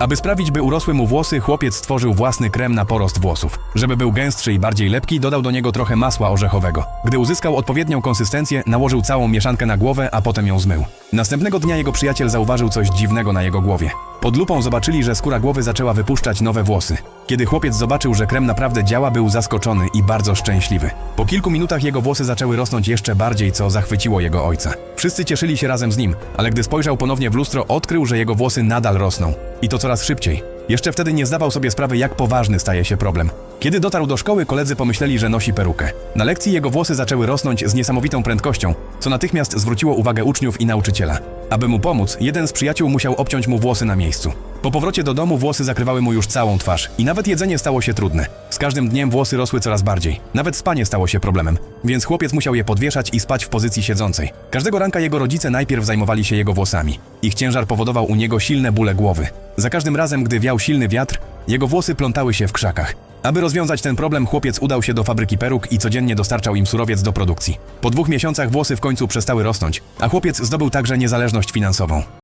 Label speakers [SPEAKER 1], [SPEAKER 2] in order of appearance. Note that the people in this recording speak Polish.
[SPEAKER 1] Aby sprawić, by urosły mu włosy, chłopiec stworzył własny krem na porost włosów. Żeby był gęstszy i bardziej lepki, dodał do niego trochę masła orzechowego. Gdy uzyskał odpowiednią konsystencję, nałożył całą mieszankę na głowę, a potem ją zmył. Następnego dnia jego przyjaciel zauważył coś dziwnego na jego głowie. Pod lupą zobaczyli, że skóra głowy zaczęła wypuszczać nowe włosy. Kiedy chłopiec zobaczył, że krem naprawdę działa, był zaskoczony i bardzo szczęśliwy. Po kilku minutach jego włosy zaczęły rosnąć jeszcze bardziej, co zachwyciło jego ojca. Wszyscy cieszyli się razem z nim, ale gdy spojrzał ponownie w lustro, odkrył, że jego włosy nadal rosną. I to coraz szybciej. Jeszcze wtedy nie zdawał sobie sprawy, jak poważny staje się problem. Kiedy dotarł do szkoły, koledzy pomyśleli, że nosi perukę. Na lekcji jego włosy zaczęły rosnąć z niesamowitą prędkością, co natychmiast zwróciło uwagę uczniów i nauczyciela. Aby mu pomóc, jeden z przyjaciół musiał obciąć mu włosy na miejscu. Po powrocie do domu włosy zakrywały mu już całą twarz i nawet jedzenie stało się trudne. Z każdym dniem włosy rosły coraz bardziej. Nawet spanie stało się problemem, więc chłopiec musiał je podwieszać i spać w pozycji siedzącej. Każdego ranka jego rodzice najpierw zajmowali się jego włosami. Ich ciężar powodował u niego silne bóle głowy. Za każdym razem, gdy wiał silny wiatr, jego włosy plątały się w krzakach. Aby rozwiązać ten problem, chłopiec udał się do fabryki peruk i codziennie dostarczał im surowiec do produkcji. Po dwóch miesiącach włosy w końcu przestały rosnąć, a chłopiec zdobył także niezależność finansową.